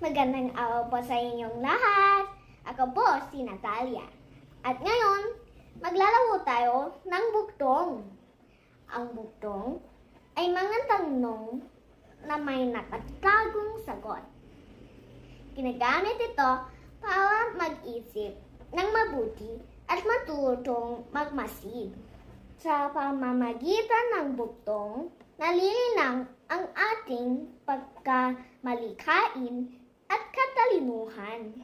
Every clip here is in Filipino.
Magandang araw po sa inyong lahat. Ako po si Natalia. At ngayon, maglalaro tayo ng buktong. Ang buktong ay mga tanong na may nakatagong sagot. Ginagamit ito para mag-isip ng mabuti at matutong magmasid. Sa pamamagitan ng buktong, nalilinang ang ating pagkamalikain at katalinuhan.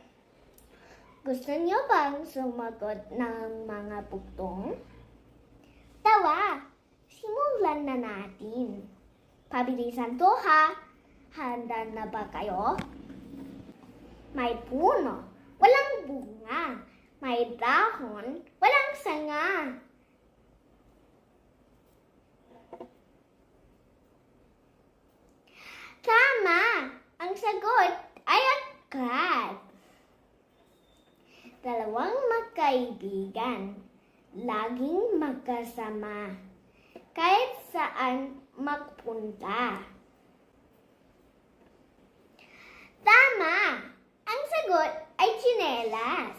Gusto niyo bang sumagot ng mga buktong? Tawa! Simulan na natin. Pabilisan to ha. Handa na ba kayo? May puno, walang bunga. May dahon, walang sanga. Tama! Ang sagot ay agad. Dalawang magkaibigan, laging magkasama, kahit saan magpunta. Tama! Ang sagot ay tsinelas.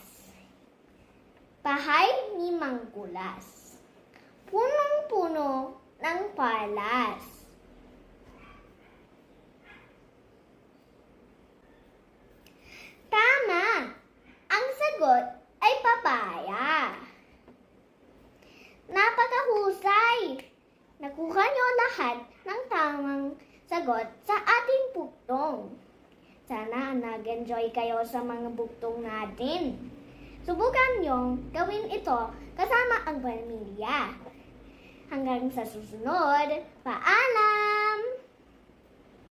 Bahay ni Mangkulas. Punong-puno ng palas. Tama! Ang sagot ay papaya. Napakahusay! Nakuha niyo lahat ng tamang sagot sa ating buktong. Sana nag-enjoy kayo sa mga buktong natin. Subukan niyong gawin ito kasama ang pamilya. Hanggang sa susunod, paalam!